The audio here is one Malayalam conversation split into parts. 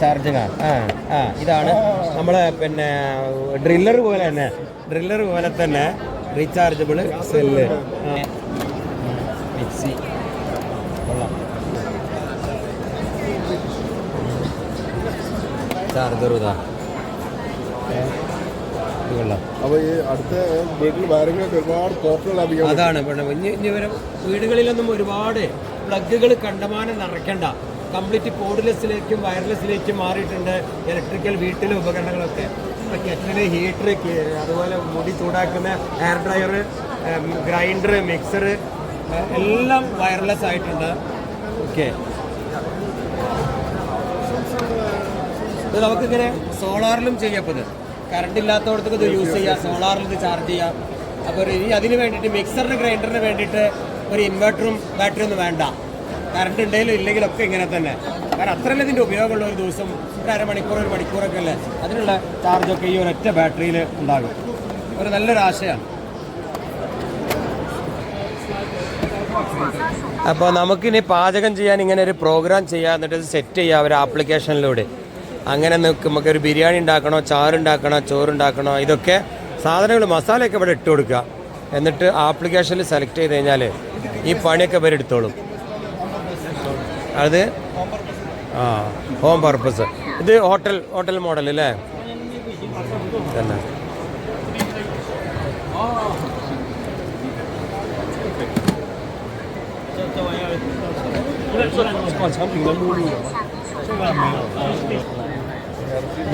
ചാർജിങ് ആണ് ആ ആ ഇതാണ് നമ്മളെ പിന്നെ ഡ്രില്ലർ പോലെ തന്നെ ഡ്രില്ലർ പോലെ തന്നെ റീചാർജബിൾ സെല്ല് മിക്സി കൊള്ളാം. ചാർജർ ഇതാ. അതാണ്. വീടുകളിലൊന്നും ഒരുപാട് പ്ലഗുകൾ കണ്ടമാനം നിറയ്ക്കണ്ട. കംപ്ലീറ്റ് കോഡ്ലെസ്സിലേക്കും വയർലെസ്സിലേക്കും മാറിയിട്ടുണ്ട് ഇലക്ട്രിക്കൽ വീട്ടിലെ ഉപകരണങ്ങളൊക്കെ. ഇപ്പോൾ കെറ്റിലെ ഹീറ്റർ അതുപോലെ മുടി ചൂടാക്കുന്ന ഹെയർ ഡ്രയർ ഗ്രൈൻഡർ മിക്സർ എല്ലാം വയർലെസ് ആയിട്ടുണ്ട്. ഓക്കെ. നമുക്കിങ്ങനെ സോളാറിലും ചെയ്യപ്പത് കറണ്ട് ഇല്ലാത്തടത്തൊക്കെ ഇത് യൂസ് ചെയ്യാം സോളാറിൽ ഇത് ചാർജ് ചെയ്യാം. അപ്പോൾ ഇനി അതിന് വേണ്ടിയിട്ട് മിക്സറിന് ഗ്രൈൻഡറിന് വേണ്ടിയിട്ട് ഒരു ഇൻവെർട്ടറും ബാറ്ററി ഒന്നും വേണ്ട. കറണ്ട് ഉണ്ടെങ്കിലും ഇല്ലെങ്കിലും ഒക്കെ ഇങ്ങനെ തന്നെ. കാരണം അത്രയല്ല ഇതിന്റെ ഉപയോഗമുള്ള ഒരു ദിവസം? ഒരു അരമണിക്കൂർ ഒരു മണിക്കൂറൊക്കെ അല്ലേ? അതിനുള്ള ചാർജൊക്കെ ഈ ഒരൊറ്റ ബാറ്ററിയിൽ ഉണ്ടാകും. ഒരു നല്ലൊരു ആശയമാണ് അപ്പോൾ നമുക്കിനി പാചകം ചെയ്യാൻ ഇങ്ങനെ ഒരു പ്രോഗ്രാം ചെയ്യാൻ എന്നിട്ട് സെറ്റ് ചെയ്യാം ഒരു ആപ്ലിക്കേഷനിലൂടെ അങ്ങനെ നമുക്ക് ഒരു ബിരിയാണി ഉണ്ടാക്കണോ ചാറുണ്ടാക്കണോ ചോറുണ്ടാക്കണോ ഇതൊക്കെ സാധനങ്ങൾ മസാലയൊക്കെ ഇവിടെ ഇട്ട് കൊടുക്കുക. എന്നിട്ട് ആപ്ലിക്കേഷനിൽ സെലക്ട് ചെയ്ത് കഴിഞ്ഞാൽ ഈ പണിയൊക്കെ ഇവർ എടുത്തോളും. അത്? ആ ഹോം പർപ്പസ് ഇത് ഹോട്ടൽ ഹോട്ടൽ മോഡൽ അല്ലേ? തന്നെ.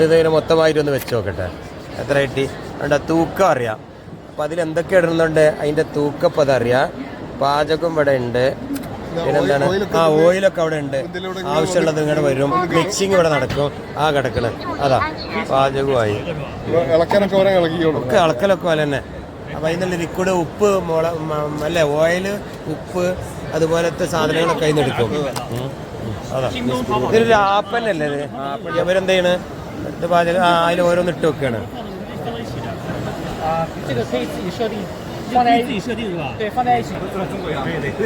ഇത് മൊത്തമായിട്ട് ഒന്ന് വെച്ച് നോക്കട്ടെ. എത്ര കിട്ടി? അതിന്റെ തൂക്കം അറിയാം. അപ്പം അതിലെന്തൊക്കെ ഇടുന്നുണ്ട്? അതിന്റെ തൂക്കപ്പതറിയാം പാചകം ഇവിടെ ഉണ്ട്. പിന്നെന്താണ്? ആ ഓയിലൊക്കെ അവിടെ ഉണ്ട്. ആവശ്യമുള്ളത് ഇങ്ങനെ വരും. മിക്സിങ് ഇവിടെ നടക്കും. ആ കിടക്കണ്. അതാ. പാചകമായി ഒക്കെ ഇളക്കലൊക്കെ പോലെ തന്നെ. അപ്പം അതിനുള്ള ലിക്വിഡ് ഉപ്പ് മുള അല്ലെ ഓയിൽ ഉപ്പ് അതുപോലത്തെ സാധനങ്ങളൊക്കെ അതിന് എടുക്കും. അതാ. ഇതൊരു ആപ്പനല്ലേ ഇത്? ഇവരെന്ത് ചെയ്യണ് ഇത് പാചകം ആ അതിൽ ഓരോന്ന് ഇട്ട് വെക്കുകയാണ് 啊，这个可以自己设定，放在自己设定是吧？对，放在一起。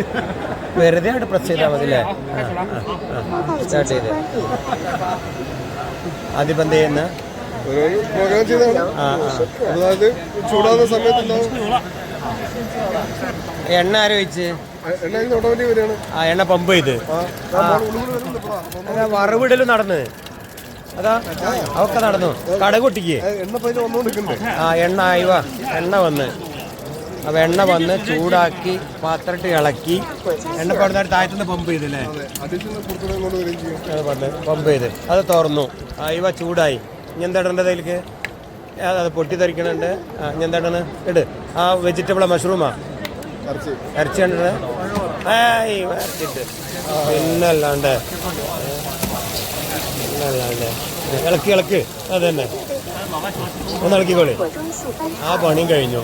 വെറുതെ അവിടെ പ്രസ് ചെയ്താൽ മതി അല്ലേ സ്റ്റാർട്ട് ചെയ്ത് ആദ്യം എന്ത് ചെയ്യുന്ന ഒരു പ്രോഗ്രാം ചെയ്താണ് ആ ആ അതായത് ചൂടാകുന്ന സമയത്തുണ്ടാവും എണ്ണ ആര് വെച്ച് എണ്ണ ഓട്ടോമാറ്റിക് വരികയാണ് ആ എണ്ണ പമ്പ് ചെയ്ത് ആ ആ മോൾ ഉള്ളിൽ വരുന്നുണ്ട് ഇപ്പോ. അപ്പം അതാ വറവിടലും നടന്ന് അതാ അവക്കെ നടന്നു കടകുട്ടിക്ക് ആ എണ്ണ പൈന വന്നുകൊണ്ടിരിക്കണ്ടേ ആ എണ്ണ ആയിവ എണ്ണ വന്ന് അപ്പൊ എണ്ണ വന്ന് ചൂടാക്കി പാത്രട്ട് ഇളക്കി. എണ്ണ പടുന്നാട് താഴത്തുനിന്ന് പമ്പ് ചെയ്തില്ലേ പമ്പ് ചെയ്ത്. അത് തുറന്നു. ഇവ ചൂടായി. ഇനി എന്താ ഇടേണ്ടത് അതിലേക്ക്? അത് ഇനി എന്താ ഇടണ ഇട്. ആ വെജിറ്റബിളാ മഷ്റൂമാ ഇറച്ചി. ഏയ് ഇറച്ചിട്ട്. പിന്നല്ലാണ്ട്. പിന്നല്ലാണ്ട്. ഇളക്കി ഇളക്ക്. അത് തന്നെ. ഒന്ന് ഇളക്കിക്കോളി. ആ പണിയും കഴിഞ്ഞു.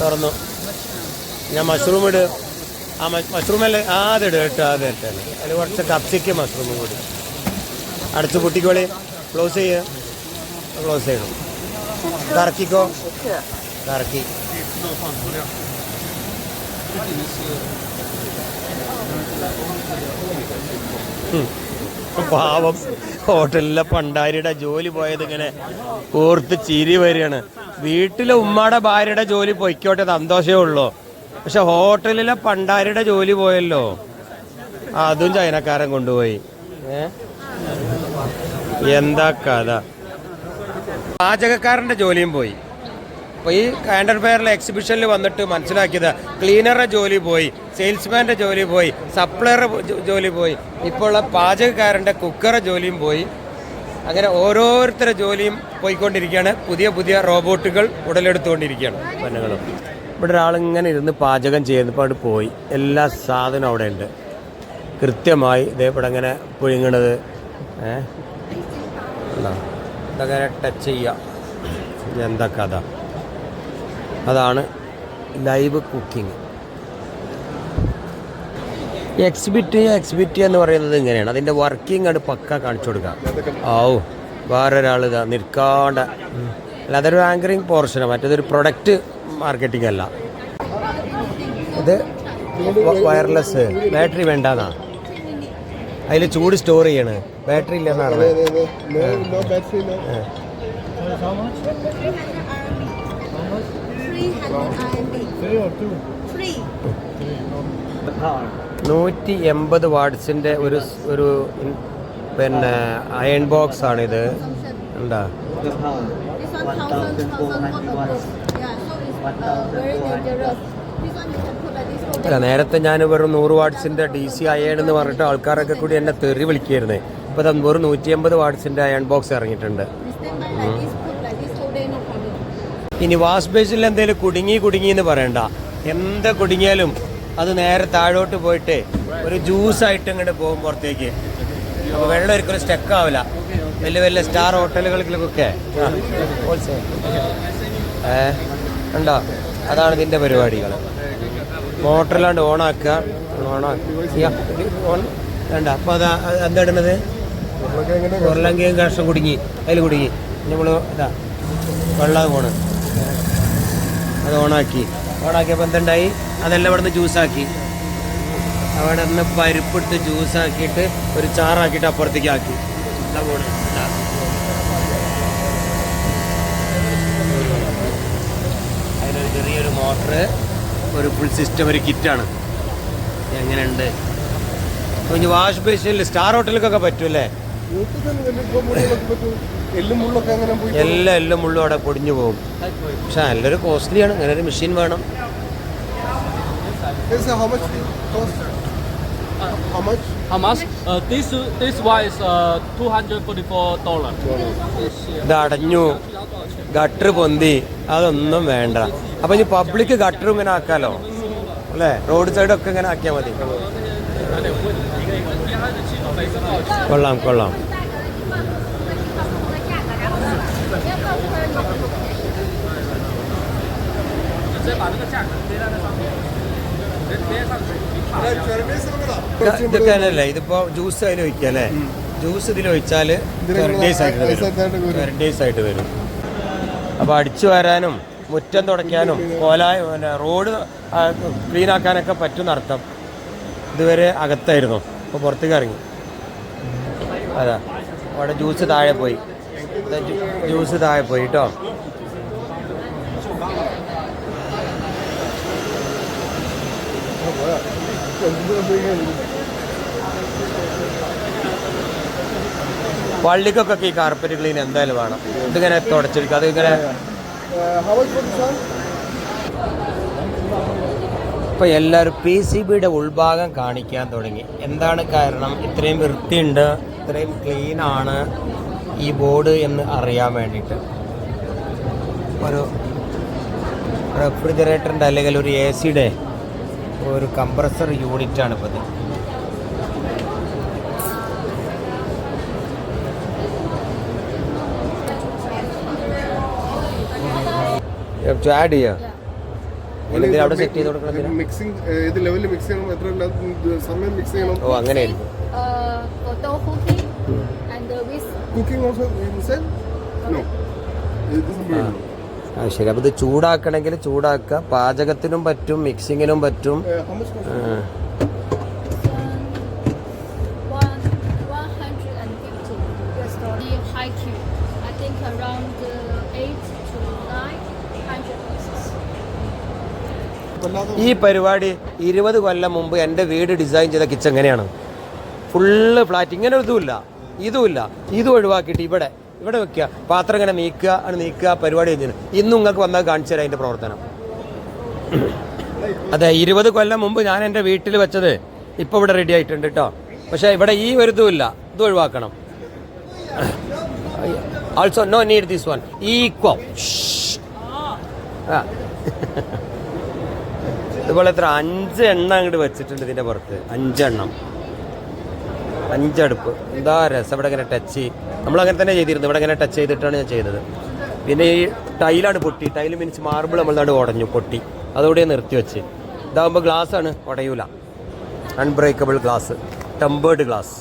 തുറന്നു. ഞാൻ മഷ്റൂം ഇട്. ആ മഷ്റൂം അല്ലേ? ആ അതിട് കേട്ടോ. അത് ഇട്ടേ അതിൽ കുറച്ച് കപ്സിക്ക് മഷ്റൂമും കൂടി അടച്ചു പൊട്ടിക്കോളി. ക്ലോസ് ചെയ്യുക ക്ലോസ് ചെയ്യണം. കറക്കിക്കോ കറക്കി ഉം. പാവം. ഹോട്ടലിലെ പണ്ടാരിയുടെ ജോലി പോയത് ഇങ്ങനെ ഓർത്ത് ചിരി വരികയാണ്. വീട്ടിലെ ഉമ്മയുടെ ഭാര്യയുടെ ജോലി പൊയ്ക്കോട്ടെ സന്തോഷമേ ഉള്ളൂ. പക്ഷെ ഹോട്ടലിലെ പണ്ടാരിയുടെ ജോലി പോയല്ലോ. അതും ചൈനക്കാരൻ കൊണ്ടുപോയി. എന്താ കഥ? പാചകക്കാരന്റെ ജോലിയും പോയി. അപ്പോൾ ഈ കാൻഡർ ഫെയറിലെ എക്സിബിഷനിൽ വന്നിട്ട് മനസ്സിലാക്കിയത് ക്ലീനറുടെ ജോലി പോയി സെയിൽസ്മാന്റെ ജോലി പോയി സപ്ലയറുടെ ജോലി പോയി. ഇപ്പോൾ ഉള്ള പാചകക്കാരന്റെ കുക്കറുടെ ജോലിയും പോയി. അങ്ങനെ ഓരോരുത്തരുടെ ജോലിയും പോയിക്കൊണ്ടിരിക്കുകയാണ്. പുതിയ പുതിയ റോബോട്ടുകൾ ഉടലെടുത്തുകൊണ്ടിരിക്കുകയാണ് പന്നുകളും ഇവിടെ ഒരാളിങ്ങനെ ഇരുന്ന് പാചകം ചെയ്യുന്നപ്പോൾ അവിടെ പോയി. എല്ലാ സാധനവും അവിടെ ഉണ്ട് കൃത്യമായി ഇതേപോലെ ഇങ്ങനെ പുഴുങ്ങണത്. ഏഹ് ഇതങ്ങനെ ടച്ച് ചെയ്യുക. എന്താ കഥ? അതാണ് ലൈവ് കുക്കിംഗ് എക്സിബിറ്റ് എക്സിബിറ്റ് എന്ന് പറയുന്നത് ഇങ്ങനെയാണ്. അതിന്റെ വർക്കിംഗ് ആണ് പക്ക കാണിച്ചു കൊടുക്കുക. ഓ വേറൊരാൾ ഇതാ നിൽക്കാണ്ട. അല്ല അതൊരു ആങ്കറിങ് പോർഷനാണ് മറ്റേതൊരു പ്രൊഡക്റ്റ് മാർക്കറ്റിംഗ് അല്ല. ഇത് വയർലെസ് ബാറ്ററി വേണ്ടാന്നാ? അതിൽ ചൂട് സ്റ്റോർ ചെയ്യണ. ബാറ്ററി ഇല്ല. നൂറ്റി എൺപത് വാട്സിന്റെ ഒരു ഒരു പിന്നെ അയൺ ബോക്സ് ആണിത്. ഉണ്ടാ one thousand four hundred watts one thousand four hundred watts അല്ല നേരത്തെ ഞാൻ വെറും നൂറ് വാട്സിന്റെ ഡി സി എന്ന് പറഞ്ഞിട്ട് ആൾക്കാരൊക്കെ കൂടി എന്നെ തെറി വിളിക്കായിരുന്നേ ഇപ്പോൾ അത് വെറും നൂറ്റി അമ്പത് വാട്സിന്റെ അയൺ ബോക്സ് ഇറങ്ങിയിട്ടുണ്ട്. ഇനി വാഷ് ബേസിൽ എന്തെങ്കിലും കുടുങ്ങി കുടുങ്ങി എന്ന് പറയണ്ട. എന്ത് കുടുങ്ങിയാലും അത് നേരെ താഴോട്ട് പോയിട്ട് ഒരു ജ്യൂസ് ആയിട്ട് ഇങ്ങോട്ട് പോകും പുറത്തേക്ക്. അപ്പോൾ വെള്ളം ഒരിക്കലും സ്റ്റക്ക് ആവില്ല. വലിയ വലിയ സ്റ്റാർ ഹോട്ടലുകളിലൊക്കെ ഉണ്ടോ അതാണ് ഇതിന്റെ പരിപാടികൾ. മോട്ടറിലാണ്ട് ഓണാക്കുക. ഓണാക്കുക ഓൺ വേണ്ട. അപ്പോൾ അതാ എന്താ ഇടുന്നത്? ഉരുളങ്കയും കഷ്ണം കുടുങ്ങി. അതിൽ കുടുങ്ങി. നമ്മൾ ഇതാ വെള്ളം പോണ് അത് ഓണാക്കി. ഓണാക്കിയപ്പോൾ എന്തുണ്ടായി? അതെല്ലാം അവിടെ നിന്ന് ജ്യൂസാക്കി അവിടെ നിന്ന് പരിപ്പിട്ട് ജ്യൂസാക്കിയിട്ട് ഒരു ചാറാക്കിയിട്ട് അപ്പുറത്തേക്ക് ആക്കി. ഇതാ പോണ് ഇതാ. അതിനൊരു മോട്ടർ ഒരു ഫുൾ സിസ്റ്റം ഒരു കിറ്റാണ് എങ്ങനെയുണ്ട്? അപ്പോൾ ഇനി വാഷ് ബേസിനിൽ സ്റ്റാർ ഹോട്ടലിലൊക്കെ പറ്റുമല്ലേ. എല്ലും എല്ലാം മുള്ളും അവിടെ പൊടിഞ്ഞു പോകും. പക്ഷെ നല്ലൊരു കോസ്റ്റ്ലിയാണ് അങ്ങനെ ഒരു മെഷീൻ വേണം. How much? How much? How much? Uh, this this one is uh, two hundred forty four dollar. ഇത് അടഞ്ഞു ഗട്ടർ പൊന്തി അതൊന്നും വേണ്ട അപ്പൊ ഇനി പബ്ലിക് ഗട്ടർ ഇങ്ങനെ ആക്കാലോ അല്ലേ റോഡ് സൈഡൊക്കെ ഇങ്ങനെ ആക്കിയാൽ മതി കൊള്ളാം കൊള്ളാം ഇത് ഇതൊക്കെ ഇതിപ്പോ ജ്യൂസ് അതിൽ ഒഴിക്കുക അല്ലേ? ജ്യൂസ് ഇതിൽ ഒഴിച്ചാൽ ഡേയ്സ് ആയിട്ട് വരും. ഡേയ്സ് ആയിട്ട് വരും. അപ്പോൾ അടിച്ചു വരാനും മുറ്റം തുടയ്ക്കാനും കോലായ പിന്നെ റോഡ് ക്ലീൻ ആക്കാനൊക്കെ പറ്റുന്ന അർത്ഥം ഇതുവരെ അകത്തായിരുന്നു. അപ്പോൾ പുറത്തേക്ക് ഇറങ്ങി. അതാ. അവിടെ ജ്യൂസ് താഴെ പോയി. ജ്യൂസ് താഴെ പോയി കേട്ടോ Oh, പള്ളിക്കൊക്കെ ഈ കാർപ്പറ്റ് ക്ലീൻ എന്തായാലും വേണം. ഇതിങ്ങനെ തുടച്ചെടുക്കുക അതിങ്ങനെ? ഇപ്പൊ എല്ലാവരും പി സി ബിയുടെ ഉൾഭാഗം കാണിക്കാൻ തുടങ്ങി. എന്താണ് കാരണം? ഇത്രയും വൃത്തിയുണ്ട് ഇത്രയും ക്ലീൻ ആണ് ഈ ബോർഡ് എന്ന് അറിയാൻ വേണ്ടിയിട്ട്. ഒരു റെഫ്രിജറേറ്ററിന്റെ അല്ലെങ്കിൽ ഒരു എ സിയുടെ ഒരു കംപ്രസർ യൂണിറ്റാണ് ഇപ്പോൾ ഇത് ആഡ് ചെയ്യാം. അവിടെ സെറ്റ് ചെയ്ത് കൊടുക്കണം മിക്സിംഗ് ഏത് ലെവലിൽ മിക്സ് ചെയ്യണം എത്ര ഉണ്ടാകും? സമയം മിക്സ് ചെയ്യണം. ഓ Uh, uh, cooking also no ഇത് സംഭവിക്കുന്നു ആ. ശരി അപ്പോൾ ഇത് ചൂടാക്കണമെങ്കിൽ ചൂടാക്കുക പാചകത്തിനും പറ്റും മിക്സിങ്ങിനും പറ്റും how much cost? ആ. one, 150 US dollar. The high Q, I think around 8 900 pieces. ഈ പരിപാടി ഇരുപത് കൊല്ലം മുമ്പ് എന്റെ വീട് ഡിസൈൻ ചെയ്ത കിച്ചൺ എങ്ങനെയാണ് ഫുള്ള് ഫ്ലാറ്റ് ഇങ്ങനെ ഒരു ഇതുമില്ല ഇതുമില്ല ഇത് ഒഴിവാക്കിയിട്ട് ഇവിടെ ഇവിടെ വെക്കുക. പാത്രം ഇങ്ങനെ നീക്കുക ആണ് നീക്കുക പരിപാടി ചെയ്യുന്നത് ഇന്നും നിങ്ങൾക്ക് വന്നാൽ കാണിച്ചു തരാം അതിന്റെ പ്രവർത്തനം. അതെ ഇരുപത് കൊല്ലം മുമ്പ് ഞാൻ എന്റെ വീട്ടിൽ വെച്ചത് ഇപ്പോൾ ഇവിടെ റെഡി ആയിട്ടുണ്ട് കേട്ടോ പക്ഷേ ഇവിടെ ഈ ഒരു ഇത് ഒഴിവാക്കണം. Also no need this one ഈ ആ. ഇതുപോലെ എത്ര? അഞ്ച് എണ്ണം അങ്ങോട്ട് വെച്ചിട്ടുണ്ട് ഇതിന്റെ പുറത്ത്. അഞ്ചെണ്ണം. അഞ്ചടുപ്പ്. എന്താ രസം ഇവിടെ ഇങ്ങനെ ടച്ച് നമ്മൾ അങ്ങനെ തന്നെ ചെയ്തിരുന്നു ഇവിടെ ഇങ്ങനെ ടച്ച് ചെയ്തിട്ടാണ് ഞാൻ ചെയ്തത്. പിന്നെ ഈ ടൈലാണ് പൊട്ടി. ടൈൽ മീൻസ് മാർബിൾ നമ്മൾ നമ്മളാണ്ട് ഉടഞ്ഞു പൊട്ടി. അതോടെ നിർത്തി വെച്ച്. ഇതാകുമ്പോൾ ഗ്ലാസ്സാണ് ഉടയൂല. അൺബ്രേക്കബിൾ ഗ്ലാസ് ടെമ്പേർഡ് ഗ്ലാസ്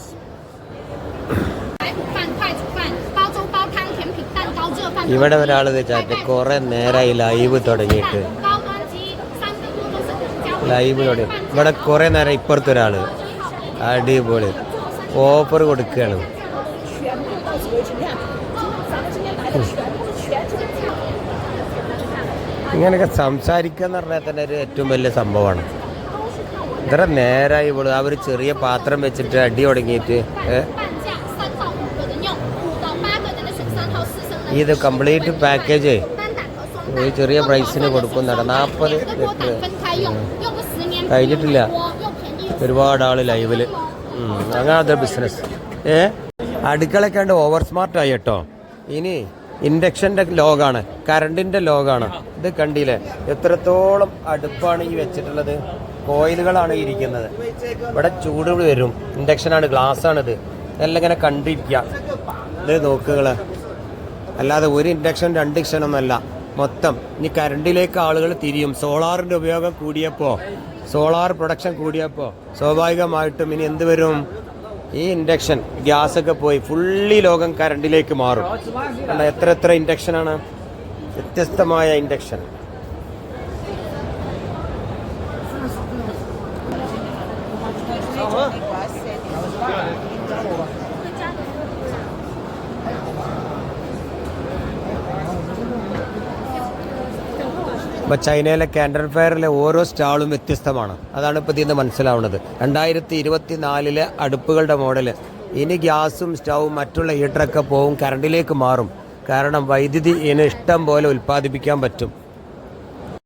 ഇവിടെ ഒരാൾ ചാറ്റ് കുറെ നേരമായി ലൈവ് തുടങ്ങിയിട്ട്. ലൈവ് തുടങ്ങി. ഇവിടെ കുറെ നേരം ഇപ്പുറത്തൊരാൾ. അടിപൊളി. ഓഫർ കൊടുക്കുകയാണ്. ഇങ്ങനെയൊക്കെ സംസാരിക്കുക എന്ന് പറഞ്ഞാൽ തന്നെ ഒരു ഏറ്റവും വലിയ സംഭവമാണ്. ഇത്ര നേരമായി ഇവൾ ആ ഒരു ചെറിയ പാത്രം വെച്ചിട്ട് അടി തുടങ്ങിയിട്ട് ഇത് കംപ്ലീറ്റ് പാക്കേജ്. ഒരു ചെറിയ പ്രൈസിന് കൊടുക്കുന്നതാണ് നാൽപ്പത് കഴിഞ്ഞിട്ടില്ല. ഒരുപാട് ആൾ ലൈവിൽ. അങ്ങനത്തെ ബിസിനസ് ഏ? അടുക്കളക്കാണ്ട് ഓവർ സ്മാർട്ടായി കേട്ടോ. ഇനി ഇൻഡക്ഷന്റെ ലോഗാണ് കറണ്ടിന്റെ ലോഗാണ്. ഇത് കണ്ടില്ലേ? എത്രത്തോളം അടുപ്പാണ് ഈ വെച്ചിട്ടുള്ളത്? കോയിലുകളാണ് ഇരിക്കുന്നത്. ഇവിടെ ചൂട് വരും. ഇൻഡക്ഷനാണ് ഗ്ലാസ്സാണിത് എല്ലാം ഇങ്ങനെ കണ്ടിരിക്കുക. ഇത് നോക്കുകൾ അല്ലാതെ ഒരു ഇൻഡക്ഷൻ രണ്ട് ഇൻഡക്ഷൻ ഒന്നല്ല മൊത്തം. ഇനി കറണ്ടിലേക്ക് ആളുകൾ തിരിയും. സോളാറിന്റെ ഉപയോഗം കൂടിയപ്പോൾ സോളാർ പ്രൊഡക്ഷൻ കൂടിയപ്പോൾ സ്വാഭാവികമായിട്ടും ഇനി എന്ത് വരും? ഈ ഇൻഡക്ഷൻ ഗ്യാസൊക്കെ പോയി ഫുള്ളി ലോകം കറണ്ടിലേക്ക് മാറും. എത്ര എത്ര ഇൻഡക്ഷനാണ്? വ്യത്യസ്തമായ ഇൻഡക്ഷൻ. ഇപ്പോൾ ചൈനയിലെ കാൻഡർ ഫെയറിലെ ഓരോ സ്റ്റാളും വ്യത്യസ്തമാണ്. അതാണ് ഇപ്പോൾ ഇതിൽ മനസ്സിലാവുന്നത്. രണ്ടായിരത്തി ഇരുപത്തി നാലിലെ അടുപ്പുകളുടെ മോഡൽ ഇനി ഗ്യാസും സ്റ്റൗവും മറ്റുള്ള ഹീറ്ററൊക്കെ പോവും കറണ്ടിലേക്ക് മാറും. കാരണം വൈദ്യുതി ഇനി ഇഷ്ടം പോലെ ഉൽപ്പാദിപ്പിക്കാൻ പറ്റും.